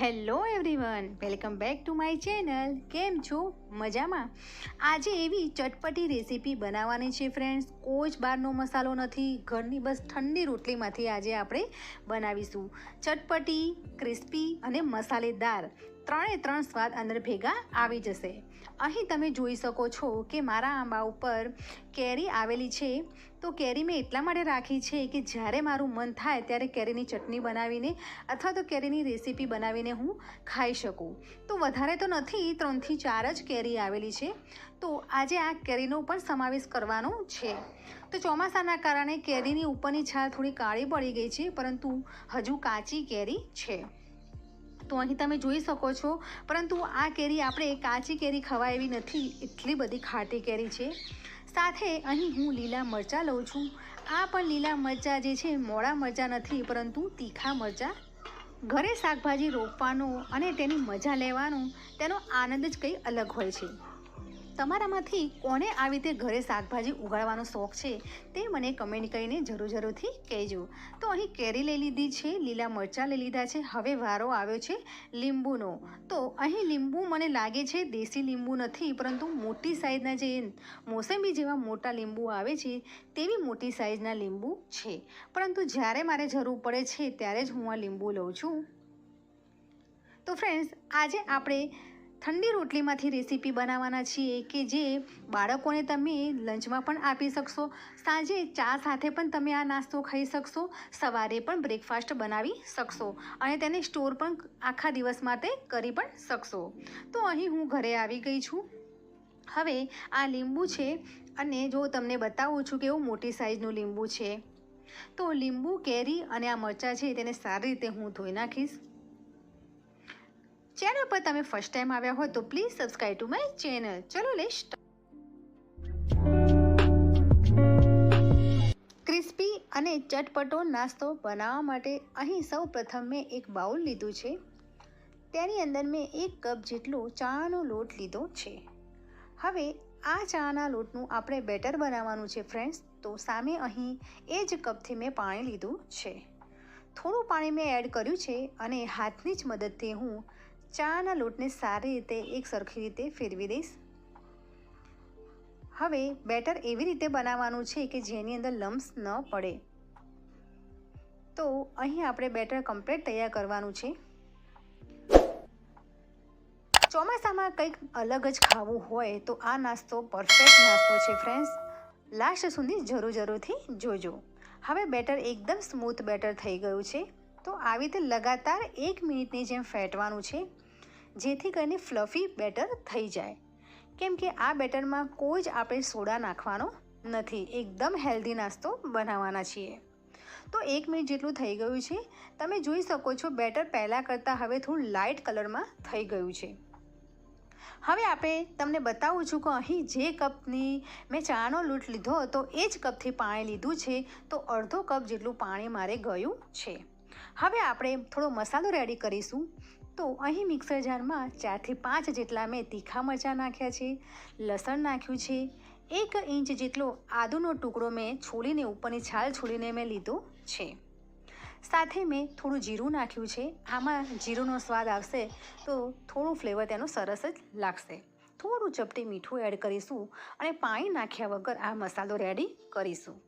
Hello everyone welcome back to my channel કેમ છો? મજામાં? આજે એવી ચટપટી રેસીપી બનાવવાની છે ફ્રેન્ડ્સ કોઈ જ બહારનો મસાલો નથી. ઘરની બસ ઠંડી રોટલીમાંથી આજે આપણે બનાવીશું. ચટપટી ક્રિસ્પી અને મસાલેદાર. ત્રણે ત્રણ સ્વાદ અંદર ભેગા આવી જશે. અહીં તમે જોઈ શકો છો કે મારા આંબા ઉપર કેરી આવેલી છે. તો કેરી મેં એટલા માટે રાખી છે કે જ્યારે મારું મન થાય ત્યારે કેરીની ચટણી બનાવીને અથવા તો કેરીની રેસીપી બનાવીને હું ખાઈ શકું. તો વધારે તો નથી, ત્રણથી ચાર જ કેરી આવેલી છે. તો આજે આ કેરીનો પણ સમાવેશ કરવાનો છે. તો ચોમાસાના કારણે કેરીની ઉપરની છાલ થોડી કાળી પડી ગઈ છે, પરંતુ હજુ કાચી કેરી છે. તો અહીં તમે જોઈ શકો છો. પરંતુ આ કેરી આપણે કાચી કેરી ખવાય એવી નથી. એટલી બધી ખાટી કેરી છે. સાથે અહીં હું લીલા મરચાં લઉં છું. આ પણ લીલા મરચાં જે છે મોડા મરચાં નથી, પરંતુ તીખા મરચાં. ઘરે શાકભાજી રોપવાનો અને તેની મજા લેવાનો તેનો આનંદ જ કંઈ અલગ હોય છે. તમારામાંથી કોને આવી રીતે ઘરે શાકભાજી ઉગાડવાનો શોખ છે તે મને કમેન્ટ કરીને જરૂર જરૂરથી કહેજો. તો અહીં કેરી લઈ લીધી છે, લીલા મરચાં લઈ લીધા છે, હવે વારો આવ્યો છે લીંબુનો. તો અહીં લીંબુ મને લાગે છે દેશી લીંબુ નથી, પરંતુ મોટી સાઈઝના જે મોસંબી જેવા મોટા લીંબુ આવે છે તેવી મોટી સાઈઝના લીંબુ છે. પરંતુ જ્યારે મારે જરૂર પડે છે ત્યારે જ હું આ લીંબુ લઉં છું. તો ફ્રેન્ડ્સ આજે આપણે ઠંડી રોટલીમાંથી રેસીપી બનાવવાના છીએ કે જે બાળકોને તમે લંચમાં પણ આપી શકશો. સાંજે ચા સાથે પણ તમે આ નાસ્તો ખાઈ શકશો. સવારે પણ બ્રેકફાસ્ટ બનાવી શકશો અને તેને સ્ટોર પણ આખા દિવસ માટે કરી પણ શકશો. તો અહીં હું ઘરે આવી ગઈ છું. હવે આ લીંબુ છે અને જો તમને બતાવું છું કે એવું મોટી સાઈઝનું લીંબુ છે. તો લીંબુ કેરી અને આ મરચાં છે, તેને સારી રીતે હું ધોઈ નાખીશ. ચેનલ પર તમે ફર્સ્ટ ટાઈમ આવ્યા હોય તો please subscribe to my channel ચલો લેશ ક્રિસ્પી અને ચટપટો નાસ્તો બનાવવા માટે અહીં સૌ પ્રથમ મેં એક બાઉલ લીધું છે. તેની અંદર મેં એક કપ જેટલો ચાનો લોટ લીધો છે. હવે આ ચાના લોટનું આપણે બેટર બનાવવાનું છે ફ્રેન્ડ્સ તો સામે અહીં એ જ કપથી મેં પાણી લીધું છે. થોડું પાણી મેં એડ કર્યું છે અને હાથની જ મદદથી હું ચાના લોટને સારી રીતે એક સરખી રીતે ફેરવી દઈશ. હવે બેટર એવી રીતે બનાવવાનું છે કે જેની અંદર લમ્સ ન પડે. તો અહીં આપણે બેટર કમ્પ્લીટ તૈયાર કરવાનું છે. ચોમાસામાં કંઈક અલગ જ ખાવું હોય તો આ નાસ્તો પરફેક્ટ નાસ્તો છે ફ્રેન્ડ્સ લાસ્ટ સુધી જરૂર જરૂરથી જોજો. હવે બેટર એકદમ સ્મૂથ બેટર થઈ ગયું છે. તો આવી રીતે લગાતાર એક મિનિટની જેમ ફેટવાનું છે. જેથી કરીને ફ્લફી બેટર થઈ જાય. કેમ કે આ બેટરમાં કોઈ જ આપણે સોડા નાખવાનો નથી. એકદમ હેલ્ધી નાસ્તો બનાવવાના છીએ. તો એક મિનિટ જેટલું થઈ ગયું છે. તમે જોઈ શકો છો બેટર પહેલાં કરતાં હવે થોડું લાઇટ કલરમાં થઈ ગયું છે. હવે આપણે તમને બતાવું છું કે અહીં જે કપની મેં ચાનો લૂંટ લીધો હતો એ જ કપથી પાણી લીધું છે. તો અડધો કપ જેટલું પાણી મારે ગયું છે. હવે આપણે થોડો મસાલો રેડી કરીશું. તો અહીં મિક્સર જારમાં ચારથી પાંચ જેટલા મેં તીખા મરચાં નાખ્યા છે, લસણ નાખ્યું છે. એક ઇંચ જેટલો આદુનો ટુકડો મેં છોલીને ઉપરની છાલ છોલીને મેં લીધો છે. સાથે મેં થોડું જીરું નાખ્યું છે. આમાં જીરુંનો સ્વાદ આવશે તો થોડું ફ્લેવર તેનું સરસ જ લાગશે. થોડું ચપટી મીઠું એડ કરીશું અને પાણી નાખ્યા વગર આ મસાલો રેડી કરીશું.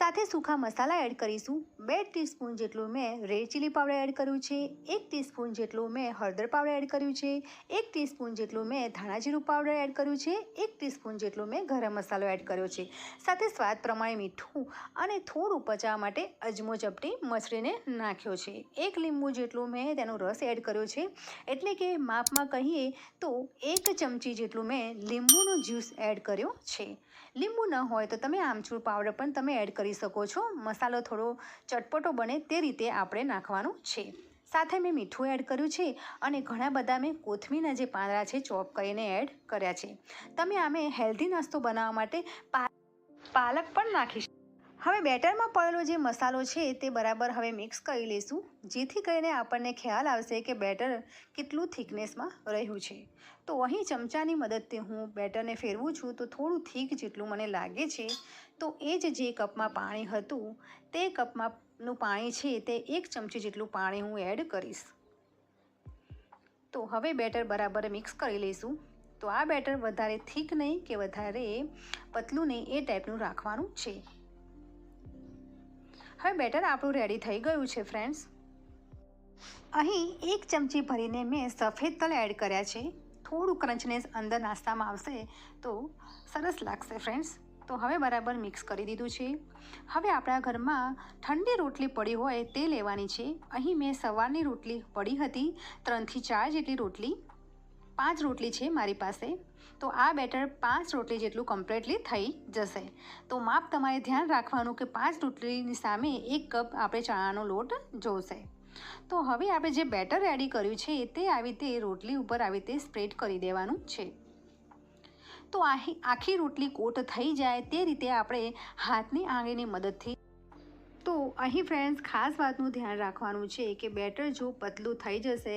સાથે સૂખા મસાલા એડ કરીશું. બે ટીસ્પૂન જેટલું મેં રેડ ચીલી પાવડર એડ કર્યું છે. એક ટીસ્પૂન જેટલું મેં હળદર પાવડર એડ કર્યું છે. એક ટીસ્પૂન જેટલું મેં ધાણા જીરું પાવડર એડ કર્યું છે. એક ટીસ્પૂન જેટલું મેં ગરમ મસાલો એડ કર્યો છે. સાથે સ્વાદ પ્રમાણે મીઠું અને થોડું પચાવવા માટે અજમો ચપટી મસળીને નાખ્યો છે. એક લીંબુ જેટલું મેં તેનો રસ એડ કર્યો છે. એટલે કે માપમાં કહીએ તો એક ચમચી જેટલું મેં લીંબુનો જ્યુસ એડ કર્યો છે. લીંબુ ન હોય તો તમે આમચૂર પાવડર પણ તમે એડ કરી શકો છો. મસાલો થોડો ચટપટો બને તે રીતે આપણે નાખવાનું છે. સાથે મેં મીઠું એડ કર્યું છે અને ઘણા બધા મેં કોથમીરના જે પાંદડા છે ચોપ કરીને એડ કર્યા છે. તમે આમે હેલ્ધી નાસ્તો બનાવવા માટે પાલક પણ નાખી હવે બેટરમાં પડેલો જે મસાલો છે તે બરાબર હવે મિક્સ કરી લઈશું, જેથી કરીને આપણને ખ્યાલ આવશે કે બેટર કેટલું થિકનેસમાં રહ્યું છે. તો અહીં ચમચાની મદદથી હું બેટરને ફેરવું છું, તો થોડું થીક જેટલું મને લાગે છે. તો એ જ જે કપમાં પાણી હતું, તે કપમાંનું પાણી છે તે એક ચમચી જેટલું પાણી હું એડ કરીશ. તો હવે બેટર બરાબર મિક્સ કરી લઈશું. તો આ બેટર વધારે થીક નહીં કે વધારે પતલું નહીં એ ટાઈપનું રાખવાનું છે. હવે બેટર આપણું રેડી થઈ ગયું છે ફ્રેન્ડ્સ અહીં એક ચમચી ભરીને મેં સફેદ તલ એડ કર્યા છે. થોડું ક્રંચનેસ અંદર નાસ્તામાં આવશે તો સરસ લાગશે ફ્રેન્ડ્સ તો હવે બરાબર મિક્સ કરી દીધું છે. હવે આપણા ઘરમાં ઠંડી રોટલી પડી હોય તે લેવાની છે. અહીં મેં સવારની રોટલી પડી હતી, ત્રણથી ચાર જેટલી રોટલી પાંચ રોટલી છે મારી પાસે, તો આ બેટર પાંચ રોટલી જેટલું કમ્પ્લીટલી થઈ જશે. તો માપ તમારે ધ્યાન રાખવાનું કે પાંચ રોટલીની સામે એક કપ આપણે ચણાનો લોટ જોશે. તો હવે આપણે જે બેટર રેડી કર્યું છે તે આવી રીતે રોટલી ઉપર આવી રીતે સ્પ્રેડ કરી દેવાનું છે. તો આખી રોટલી કોટ થઈ જાય તે રીતે આપણે હાથની આંગળીની મદદથી તો અહીં ફ્રેન્ડ્સ ખાસ વાતનું ધ્યાન રાખવાનું છે કે બેટર જો પતલું થઈ જશે,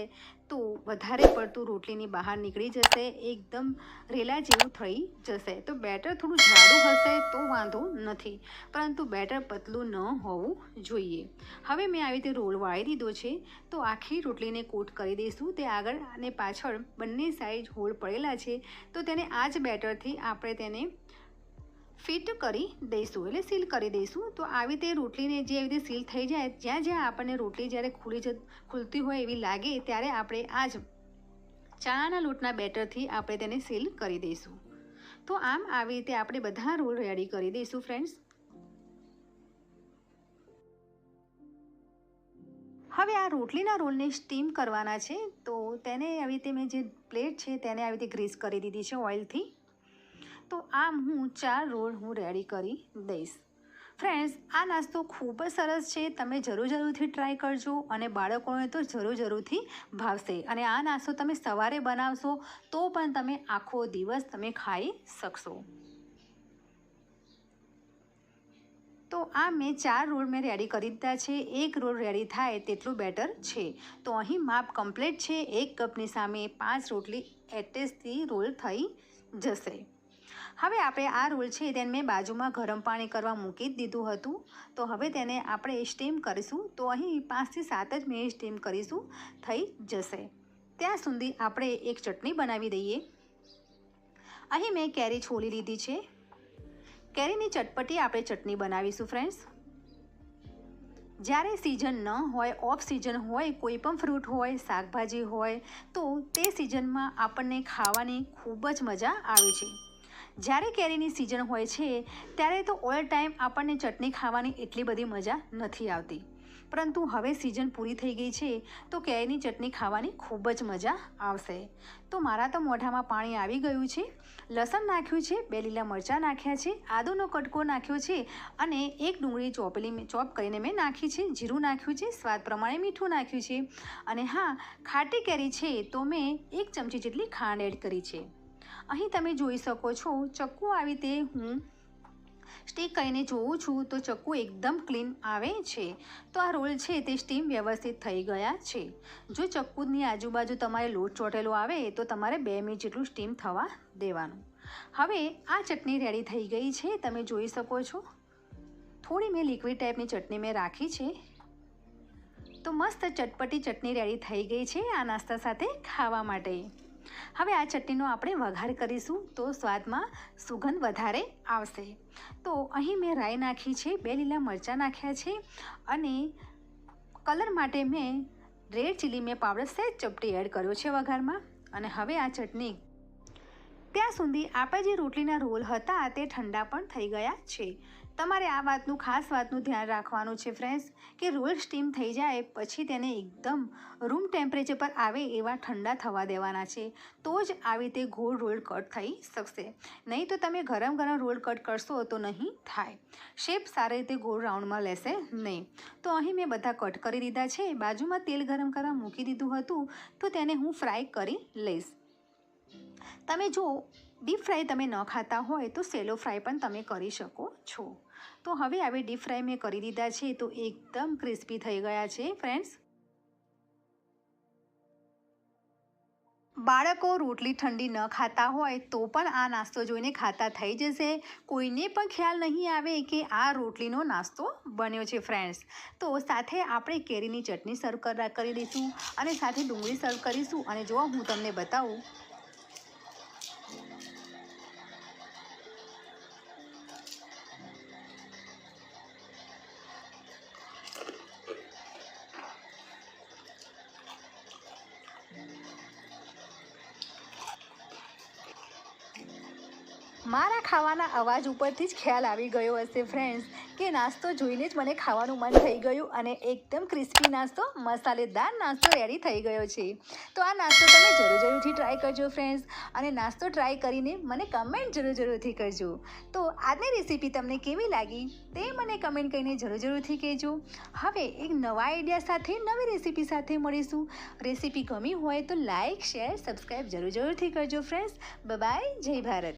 તો વધારે પડતું રોટલીની બહાર નીકળી જશે, એકદમ રેલા જેવું થઈ જશે. તો બેટર થોડું જાડું હશે તો વાંધો નથી, પરંતુ બેટર પતલું ન હોવું જોઈએ. હવે મેં આવી રીતે રોલ વાળી દીધો છે, તો આખી રોટલીને કોટ કરી દઈશું. તે આગળ અને પાછળ બંને સાઈડ હોલ પડેલા છે, તો તેને આ જ બેટરથી આપણે તેને ફિટ કરી દઈશું, એટલે સીલ કરી દઈશું. તો આવી રીતે રોટલીને જે એવી રીતે સીલ થઈ જાય, જ્યાં જ્યાં આપણને રોટલી જ્યારે ખુલી જ, ખુલતી હોય એવી લાગે, ત્યારે આપણે આ જ ચાના લોટના બેટરથી આપણે તેને સીલ કરી દઈશું. તો આમ આવી રીતે આપણે બધા રોલ રેડી કરી દઈશું, ફ્રેન્ડ્સ. હવે આ રોટલીના રોલને સ્ટીમ કરવાના છે, તો તેને આવી રીતે મેં જે પ્લેટ છે, તેને આવી રીતે ગ્રીસ કરી દીધી છે ઓઇલથી. તો આમ હું ચાર રોલ હું રેડી કરી દઈશ. ફ્રેન્ડ્સ, આ નાસ્તો ખૂબ જ સરસ છે. તમે જરૂર જરૂરથી ટ્રાય કરજો અને બાળકોને તો જરૂર જરૂરથી ભાવશે. અને આ નાસ્તો તમે સવારે બનાવશો તો પણ તમે આખો દિવસ તમે ખાઈ શકશો. તો આ મેં ચાર રોલ મેં રેડી કરી દીધા છે. એક રોલ રેડી થાય તેટલું બેટર છે. તો અહીં માપ કમ્પ્લીટ છે. એક કપની સામે પાંચ રોટલી એટેચથી રોલ થઈ જશે. હવે આપણે આ રોલ છે તેને મેં બાજુમાં ગરમ પાણી કરવા મૂકી જ દીધું હતું. તો હવે તેને આપણે સ્ટીમ કરીશું. તો અહીં પાંચથી સાત જ મિનિટ સ્ટીમ કરીશું. થઈ જશે. ત્યાં સુધી આપણે એક ચટણી બનાવી દઈએ. અહીં મેં કેરી છોલી લીધી છે. કેરીની ચટપટી આપણે ચટણી બનાવીશું ફ્રેન્ડ્સ જ્યારે સિઝન ન હોય ઓફ સિઝન હોય, કોઈ પણ ફ્રૂટ હોય, શાકભાજી હોય, તો તે સિઝનમાં આપણને ખાવાની ખૂબ જ મજા આવે છે. જ્યારે કેરીની સિઝન હોય છે, ત્યારે તો ઓલ ટાઈમ આપણને ચટણી ખાવાની એટલી બધી મજા નથી આવતી. પરંતુ હવે સિઝન પૂરી થઈ ગઈ છે, તો કેરીની ચટણી ખાવાની ખૂબ જ મજા આવશે. તો મારા તો મોઢામાં પાણી આવી ગયું છે. લસણ નાખ્યું છે, બે લીલા મરચાં નાખ્યા છે, આદુનો કટકો નાખ્યો છે અને એક ડુંગળી ચોપેલી ચોપ કરીને મેં નાખી છે. જીરું નાખ્યું છે, સ્વાદ પ્રમાણે મીઠું નાખ્યું છે. અને હા, ખાટી કેરી છે, તો મેં એક ચમચી જેટલી ખાંડ એડ કરી છે. અહીં તમે જોઈ શકો છો, ચક્કુ આવી તે હું સ્ટીક કરીને જોઉં છું તો ચક્કુ એકદમ ક્લીન આવે છે. તો આ રોલ છે તે સ્ટીમ વ્યવસ્થિત થઈ ગયા છે. જો ચક્કુની આજુબાજુ તમારે લોટ ચોટેલો આવે તો તમારે બે મિનિટ જેટલું સ્ટીમ થવા દેવાનું. હવે આ ચટણી રેડી થઈ ગઈ છે, તમે જોઈ શકો છો. થોડી મેં લિક્વિડ ટાઈપની ચટણી મેં રાખી છે. તો મસ્ત ચટપટી ચટણી રેડી થઈ ગઈ છે આ નાસ્તા સાથે ખાવા માટે. હવે આ ચટણીનો આપણે વઘાર કરીશું તો સ્વાદમાં સુગંધ વધારે આવશે. તો અહીં મેં રાઈ નાખી છે, બે લીલા મરચાં નાખ્યા છે અને કલર માટે મેં રેડ ચીલી મેં પાવડર સહેજ ચપટી એડ કર્યો છે વઘારમાં. અને હવે આ ચટણી. ત્યાં સુધી આપણે જે રોટલીના રોલ હતા, તે ઠંડા પણ થઈ ગયા છે. તમારે આ વાતનું ખાસ વાતનું ધ્યાન રાખવાનું છે ફ્રેન્ડ્સ કે રોલ સ્ટીમ થઈ જાય પછી તેને એકદમ રૂમ ટેમ્પરેચર પર આવે એવા ઠંડા થવા દેવાના છે. તો જ આવી રીતે ગોળ રોલ કટ થઈ શકશે. નહીં તો તમે ગરમ ગરમ રોલ કટ કરશો તો નહીં થાય. શેપ સારી રીતે ગોળ રાઉન્ડમાં લેશે નહીં. તો અહીં મેં બધા કટ કરી દીધા છે. બાજુમાં તેલ ગરમ કરવા મૂકી દીધું હતું. તો તેને હું ફ્રાય કરી લઈશ. તમે જો ડીપ ફ્રાય તમે ન ખાતા હોય તો સેલો ફ્રાય પણ તમે કરી શકો છો. તો હવે આવી ડીપ ફ્રાય મેં કરી દીધા છે, તો એકદમ ક્રિસ્પી થઈ ગયા છે ફ્રેન્ડ્સ બાળકો રોટલી ઠંડી ન ખાતા હોય તો પણ આ નાસ્તો જોઈને ખાતા થઈ જશે. કોઈને પણ ખ્યાલ નહીં આવે કે આ રોટલીનો નાસ્તો બન્યો છે ફ્રેન્ડ્સ તો સાથે આપણે કેરીની ચટણી સર્વ કરી દઈશું અને સાથે ડુંગળી સર્વ કરીશું અને જો હું તમને બતાવું મારા ખાવાના અવાજ ઉપરથી જ ખ્યાલ આવી ગયો હશે ફ્રેન્ડ્સ કે નાસ્તો જોઈને જ મને ખાવાનું મન થઈ ગયું અને એકદમ ક્રિસ્પી નાસ્તો, મસાલેદાર નાસ્તો રેડી થઈ ગયો છે. તો આ નાસ્તો તમે જરૂર જરૂરથી ટ્રાય કરજો ફ્રેન્ડ્સ અને નાસ્તો ટ્રાય કરીને મને કમેન્ટ જરૂર જરૂરથી કરજો. તો આજની રેસીપી તમને કેવી લાગી તે મને કમેન્ટ કરીને જરૂર જરૂરથી કહેજો. હવે એક નવા આઈડિયા સાથે નવી રેસીપી સાથે મળીશું. રેસીપી ગમી હોય તો લાઇક શેર સબસ્ક્રાઈબ જરૂર જરૂરથી કરજો ફ્રેન્ડ્સ બાય જય ભારત.